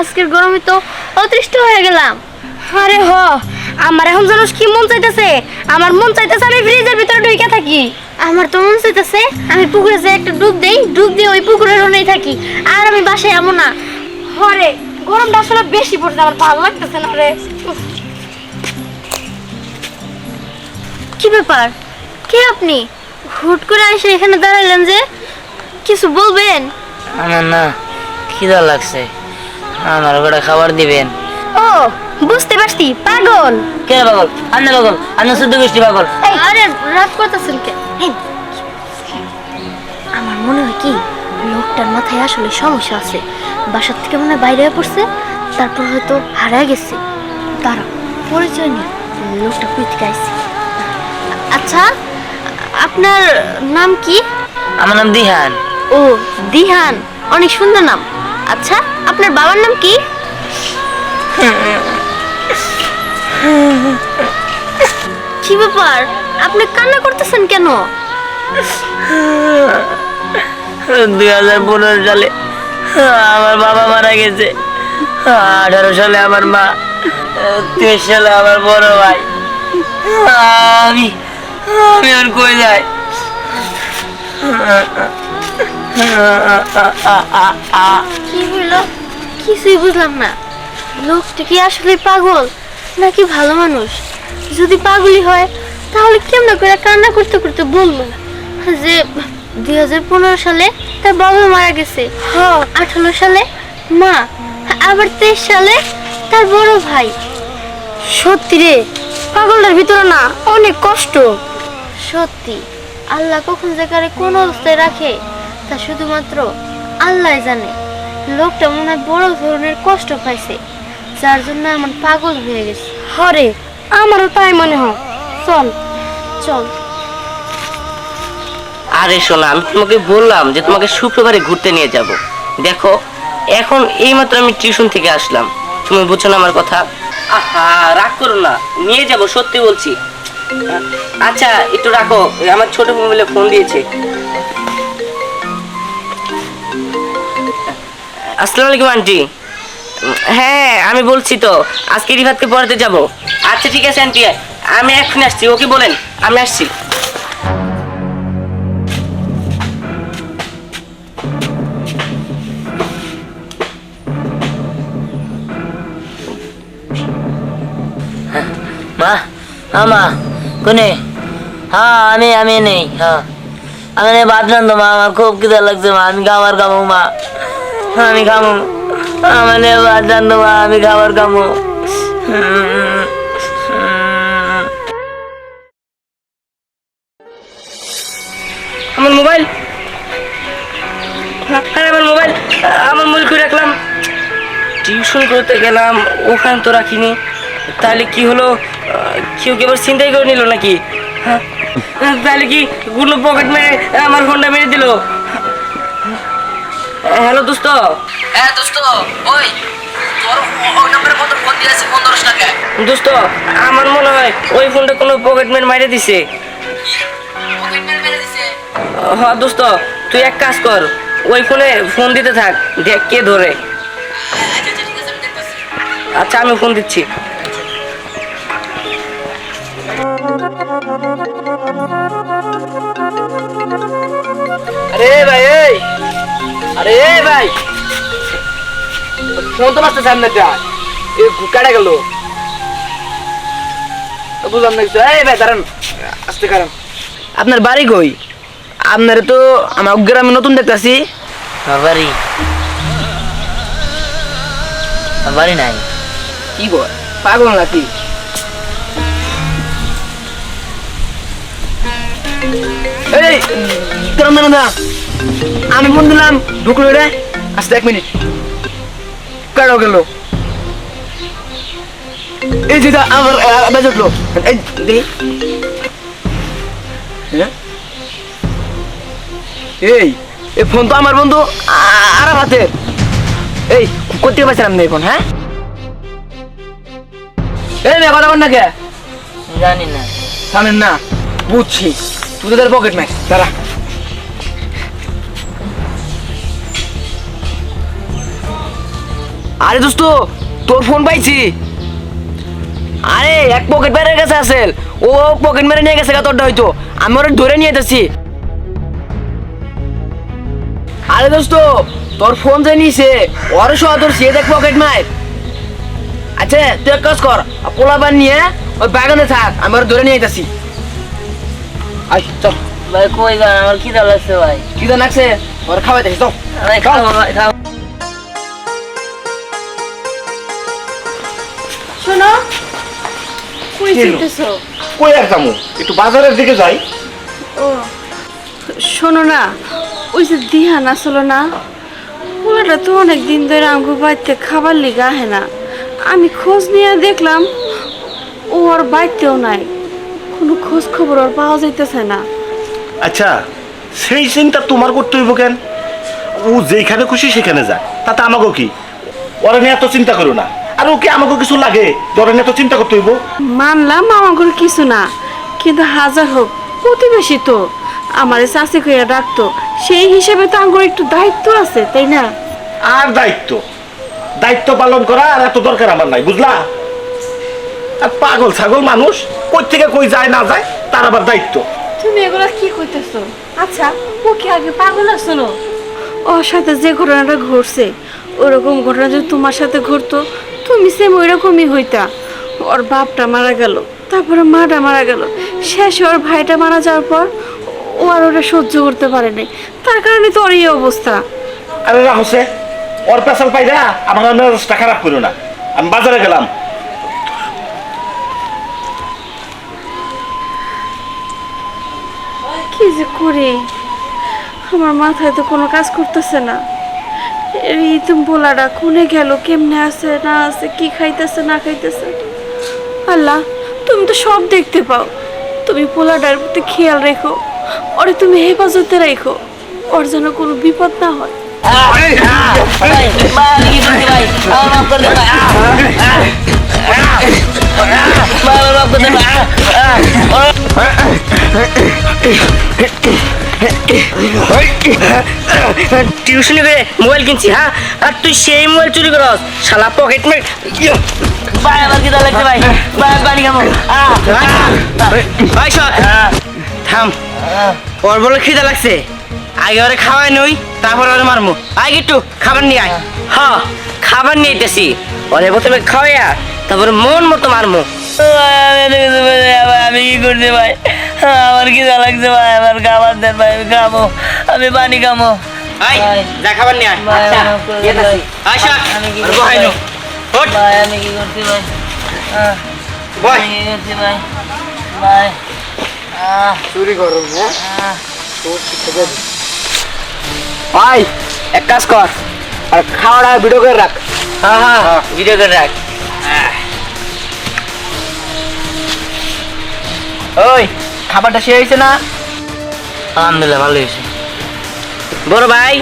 আজকের গরমে তো অতৃষ্ট হয়ে গেলাম। আরে হ আমার এখন জানোস কি মন চাইতেছে? আমার মন চাইতেছে আমি ফ্রিজের ভিতরে ঢুকে থাকি। আমার তো মন চাইতেছে আমি পুকুরে যে একটা ডুব দেই ডুব দিয়ে ওই পুকুরের ওনেই থাকি আর আমি বাসায় এমন না। হরে গরমটা আসলে বেশি পড়ছে আমার ভালো লাগতেছে না রে। কি ব্যাপার? কে আপনি? হুট করে এসে এখানে দাঁড়াইলেন যে কিছু বলবেন? আমার না খিদা লাগছে। আমার ওটা খাবার দিবেন। ও বুঝতে পারছি পাগল। কে পাগল? আন্না পাগল আন্না শুদ্ধ গোষ্ঠী পাগল। আরে রাগ করতেছেন কে? আমার মনে হয় কি লোকটার মাথায় আসলে সমস্যা আছে। বাসার থেকে মনে হয় বাইরে পড়ছে তারপর হয়তো হারায় গেছে। দাঁড়া পরিচয় নেই লোকটা কই থেকে আচ্ছা আপনার নাম কি? আমার নাম দিহান। ও দিহান অনেক সুন্দর নাম। আচ্ছা আপনার বাবার নাম কি? কি ব্যাপার? আপনি কান্না করতেছেন কেন? দুই হাজার পনেরো সালে আমার বাবা মারা গেছে। আঠারো সালে আমার মা, তেইশ সালে আমার বড় ভাই। আমি আমি আর কই যাই? কি হইল? কিছুই বুঝলাম না। লোকটা কি আসলে পাগল, নাকি ভালো মানুষ? যদি পাগলই হয়, তাহলে কেমন করে কান্না করতে করতে বলল? যে দুই হাজার পনেরো সালে তার বাবা মারা গেছে, আঠারো সালে মা, আবার তেইশ সালে তার বড় ভাই। সত্যি রে, পাগলটার ভিতরে না অনেক কষ্ট। সত্যি, আল্লাহ কখন যে কারে কোন অবস্থায় রাখে। তা শুধুমাত্র আল্লাহ জানে। লোকটা মনে হয় বড় ধরনের কষ্ট পাইছে যার জন্য আমার পাগল হয়ে গেছে। হরে আমারও তাই মনে হয়। চল। চল। আরে শোনা আমি তোমাকে বললাম যে তোমাকে শুক্রবারে ঘুরতে নিয়ে যাব। দেখো এখন এইমাত্র আমি টিউশন থেকে আসলাম। তুমি বুঝছ না আমার কথা? আহা রাগ করো না নিয়ে যাব সত্যি বলছি। আচ্ছা একটু রাখো আমার ছোট মোবাইলে ফোন দিয়েছে। আসসালামু আলাইকুম, আন্টি। হ্যাঁ আমি বলছি তো, আজকে রিফাতকে পড়াতে যাব। আচ্ছা ঠিক আছে, আন্টি। আমি এক্ষুনি আসছি, ওকে বলেন, আমি আসছি। মা হ্যাঁ মা, কোনে? হ্যাঁ আমি আমি নেই হ্যাঁ। আমি নেই ভাত রান্ধো মা, আমার খুব খিদে লাগছে, মা, আমি খাবার খাব, মা। আমি খাব আমার নেই ভাত আমি খাবার খাব আমার মোবাইল। আরে, আমার মোবাইল। আমার মোবাইল করে রাখলাম। টিউশন করতে গেলাম, ওখানে তো রাখিনি। তাহলে কি হলো? কেউ কি আবার চিন্তাই করে নিল নাকি? হ্যাঁ? তাহলে কি গুলো পকেট মেরে আমার ফোনটা মেরে দিল? হ্যালো দোস্ত। হ্যাঁ দোস্ত ওই তোর ওই নম্বরে কত ফোন দিয়েছে ফোন ধরস না কেন? দোস্ত আমার মনে হয় ওই ফোনটা কোনো পকেট মেরে মাইরে দিছে। হ্যাঁ দোস্ত তুই এক কাজ কর ওই ফোনে ফোন দিতে থাক দেখ কে ধরে। আচ্ছা আচ্ছা আছে আমি আচ্ছা আমি ফোন দিচ্ছি। আরে ভাই এই! আরে ভাই। ফোন তো বাজতে সামনে যা। এ কাটা গেল। বুঝলাম না কিছু। এই ভাই দাঁড়ান। আসতে কারণ। আপনার বাড়ি কই? আপনার তো আমার গ্রামে নতুন দেখতেছি। বাড়ি। বাড়ি নাই। কি বল? পাগল নাকি? এই। আমি ফোন দিলাম ঢুকলো রে আসতে এক মিনিট। কাটাও গেল। এই যেটা আমার বেজ উঠল। এই দেখি। হ্যাঁ? এই এই ফোন তো আমার বন্ধু আরাম হাতের এই করতে পারছিলাম না এই ফোন হ্যাঁ? এই মেয়ে কথা বল না কে? জানি না। জানেন না বুঝছি। তুই তোদের পকেট ম্যাচ দাঁড়া। আরে দোস্ত, তোর ফোন পাইছি। আরে, এক পকেট মেরে গেছে আসেল। ও পকেট মেরে নিয়ে গেছে তোরটা হয়তো। আমি ওরা ধরে নিয়ে যাচ্ছি আরে দোস্ত, তোর ফোন যে নিছে, ওর সহ তোর সে দেখ পকেট মার আচ্ছা তুই এক কাজ কর পোলাবার নিয়ে ওই বাগানে থাক, আমি ওরা ধরে নিয়ে যাচ্ছি আই চল। ভাই কই গান আমার খিদা লাগছে ভাই। কি লাগছে? ওর খাওয়াই দেখি চল। ভাই খাও ভাই খাও। শোনো কই যেতেছো কই আর যাব একটু বাজারের দিকে যাই। ও শোনো না ওই যে দিহান আসলো না ওটা তো অনেক দিন ধরে আমগো বাড়িতে খাবার লিগা আহে না। আমি খোঁজ নিয়ে দেখলাম ও আর বাড়িতেও নাই। খোঁজ খবর আর পাওয়া যাইতেছে না। আচ্ছা সেই চিন্তা তোমার করতে হইব কেন? ও যেখানে খুশি সেখানে যায়। তাতে আমাকে কি? ওরা নিয়ে এত চিন্তা করো না। আর ওকে আমাকে কিছু লাগে ওরা নিয়ে এত চিন্তা করতে হইব। মানলাম আমার কিছু না কিন্তু হাজার হোক প্রতিবেশী তো। আমার চাষি কইয়া ডাকতো সেই হিসাবে তো আমার একটু দায়িত্ব আছে তাই না? আর দায়িত্ব? দায়িত্ব পালন করা আর এত দরকার আমার নাই বুঝলা? আর পাগল ছাগল মানুষ কই থেকে কই যায় না যায় তার আবার দায়িত্ব। তুমি এগুলা কি কইতেছো? আচ্ছা ও কি আগে পাগল আসলো ওর সাথে যে ঘটনাটা ঘটছে ওরকম ঘটনা যদি তোমার সাথে ঘটতো তুমি সেম ওইরকমই হইতা। ওর বাপটা মারা গেল তারপরে মাটা মারা গেল। শেষে ওর ভাইটা মারা যাওয়ার পর ও আর ওটা সহ্য করতে পারেনি তার কারণে তো ওর এই অবস্থা। আরে রাহসে ওর পেশাল পাইরা আমার মেজাজটা খারাপ করো না। আমি বাজারে গেলাম। কি যে করি? আমার মাথায় তো কোনো কাজ করতেছে না। এই তুমি বলাটা কোনে গেল, কেমনে আছে, না আছে, কি খাইতেছে, না খাইতেছে? আল্লাহ, তুমি তো সব দেখতে পাও। তুমি পোলাটার প্রতি খেয়াল রেখো, ওরে তুমি হেফাজতে রেখো ওর যেন কোনো বিপদ না হয়। ভাই টিউশনি করে মোবাইল কিনছি হ্যাঁ? আর তুই সেই মোবাইল চুরি করস। শালা পকেট মে ভাই আমার কি লাগছে ভাই। ভাই থাম। ওর বলে লাগছে। আগে ওরে খাওয়াই নই, তারপর ওরে মারমু। আগে একটু খাবার নিয়ে আয়। হ, খাবার নিয়ে আইতেছি। ওরে প্রথমে খাওয়াইয়া তারপরে মন মতো মারমু। আমি কি করছি ভাই? আমার খিদা লাগছে ভাই আমার খাবার দেন ভাই আমি খাব। আমি পানি খামো খাবার নিয়ে আয়। আচ্ছা ভাই। আমি কি করছি ভাই? আমি কি করছি ভাই? ভাই? আহ, চুরি করো হ্যাঁ? ভাই এক কাজ কর আর খাওয়াটা ভিডিও করে রাখ। হ্যাঁ হ্যাঁ। ভিডিও করে রাখ। ওই খাবারটা শেষ হয়েছে না? আলহামদুলিল্লাহ ভালো হয়েছে। বড় ভাই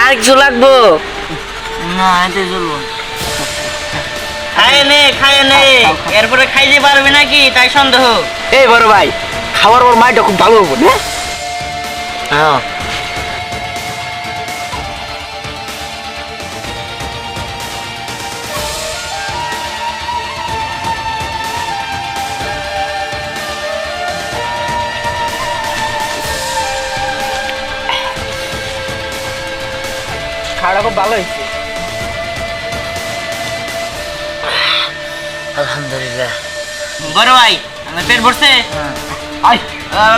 আর কিছু লাগবো? না এতে চলবো খায় নে খায় নে। এরপরে খাইতে পারবে নাকি? তাই সন্দেহ। এই বড় ভাই খাবার ওর মাইটা খুব ভালো হব হ্যাঁ হ্যাঁ। খাওয়াটা খুব ভালো হয়েছে। আলহামদুলিল্লাহ। বড় ভাই আমার পেট ভরছে? আই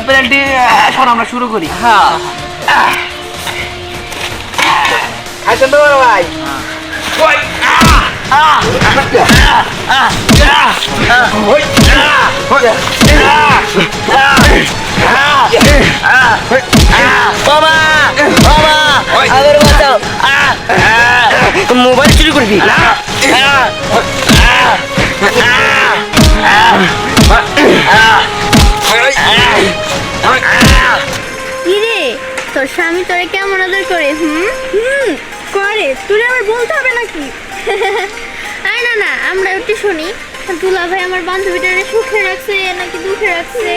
পেনাল্টি এখন আমরা শুরু করি। হ্যাঁ। খাইছেন তো বড় ভাই। বাবা বাবা মোবাইল চুরি করবি? কিরে তোর স্বামী তোরে কেমন আদর করে হুম? হুম করে তুই আবার বলতে হবে নাকি? আয় না না আমরা একটু শুনি। দুলা ভাই আমার বান্ধবীটারে সুখে রাখছে নাকি দুঃখে রাখছে?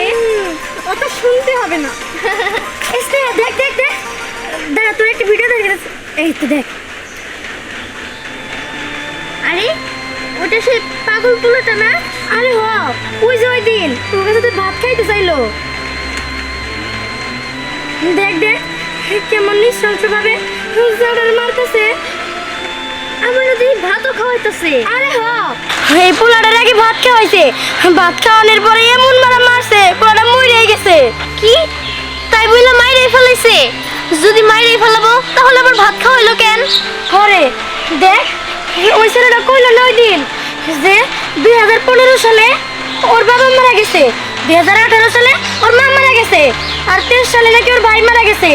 অত শুনতে হবে না। দেখ দেখ দেখ। দাঁড়া তোর একটা ভিডিও দেখে এই তো দেখ। আরে ওটা সে পাগল পোলাটা না? আরে হ ওই যে ওই দিন তোর কাছে ভাত খাইতে চাইলো। দেখ দেখ কেমন নৃশংস ভাবে মারতেছে। আমার নদী ভাতও খাওয়াইতেছে। আরে হ। এই পোলাটার আগে ভাত খাওয়াইছে। ভাত খাওয়ানোর পরে এমন মারা মারছে পোলাটা মরে গেছে। কি? তাই বইলা মাইরে ফেলাইছে। যদি মাইরে ফেলাবো তাহলে আবার ভাত খাওয়াইলো কেন? ঘরে দেখ ওই ছেলেটা কইলো না ওই দিন যে দুই হাজার পনেরো সালে ওর বাবা মারা গেছে দুই হাজার আঠারো সালে ওর মা মারা গেছে আর তেইশ সালে নাকি ওর ভাই মারা গেছে।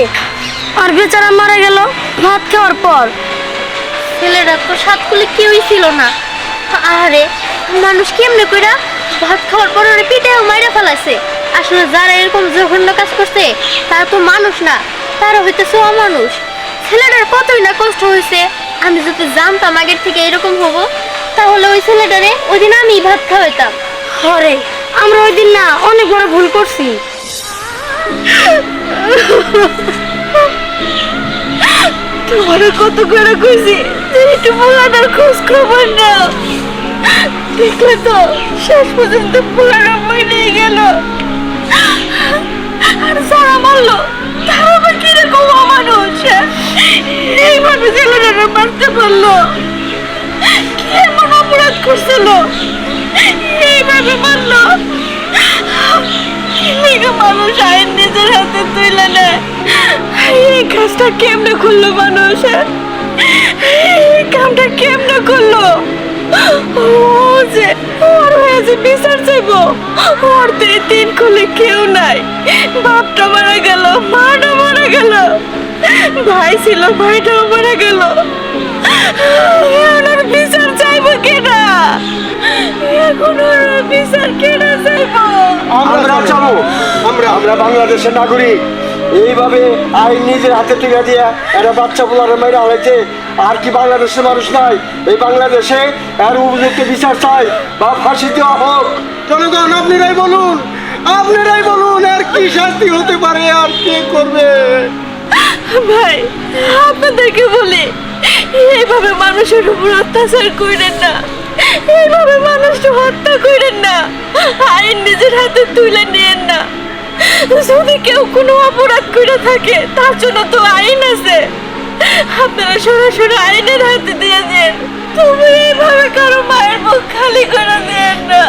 আর বেচারা মারা গেল ভাত খাওয়ার পর। ছেলেরা তো সাত কুলে কেউই ছিল না। আরে মানুষ কেমনে কইরা ভাত খাওয়ার পর ওরে পিঠেও মাইরা ফেলাইছে? আসলে যারা এরকম জঘন্য কাজ করছে তারা তো মানুষ না। তারা হইতেছে অমানুষ। ছেলেটার কতই না কষ্ট হয়েছে আমি যদি জানতাম আগের থেকে এরকম হব, তাহলে ওই ছেলেটারে ওই দিন আমি ভাত খাওয়াইতাম। হরে আমরা ওই দিন না অনেক বড় ভুল করছি। তোমার কত করে যে একটু পোলাটার খোঁজ খবর নাও। দেখলে তো শেষ পর্যন্ত পোলাটা মই নিয়ে গেল। এইভাবে ছেলেটারা মারতে পারল। এমন অপরাধ করছিল? এইভাবে মারলো? মানুষ আইন নিজের হাতে তুলে নেয়। এই কাজটা কেমনে করল মানুষ এই কামটা কেমনে করল? ও যে ওর হয়ে যে বিচার চাইব। ওর তিন খুলে কেউ নাই। বাপটা মারা গেল মাটা মারা গেল। ভাই ছিল ভাইটাও মারা গেল। ওনার বিচার চাইব কেনা এখন ওর বিচার কেনা চাইব? আমরা চাবো। আমরা আমরা বাংলাদেশের নাগরিক। এইভাবে আইন নিজের হাতে তুলে দিয়ে একটা বাচ্চা পোলারে মেরে হয়েছে আর কি বাংলাদেশের মানুষ নাই। এই বাংলাদেশে এর উপযুক্ত বিচার চাই। বা ফাঁসি দেওয়া হোক। জনগণ আপনারাই বলুন। আপনারাই বলুন আর কি শাস্তি হতে পারে আর কে করবে? ভাই, আপনাদেরকে বলি, এইভাবে মানুষের উপর অত্যাচার করেন না। এইভাবে মানুষ হত্যা করেন না। আইন নিজের হাতে তুলে নিয়েন না। যদি কেউ কোনো অপরাধ করে থাকে, তার জন্য তো আইন আছে। আপনারা সরাসরি আইনের হাতে দিয়ে দেন। তুমি এইভাবে কারও মায়ের মুখ খালি করে দেন না।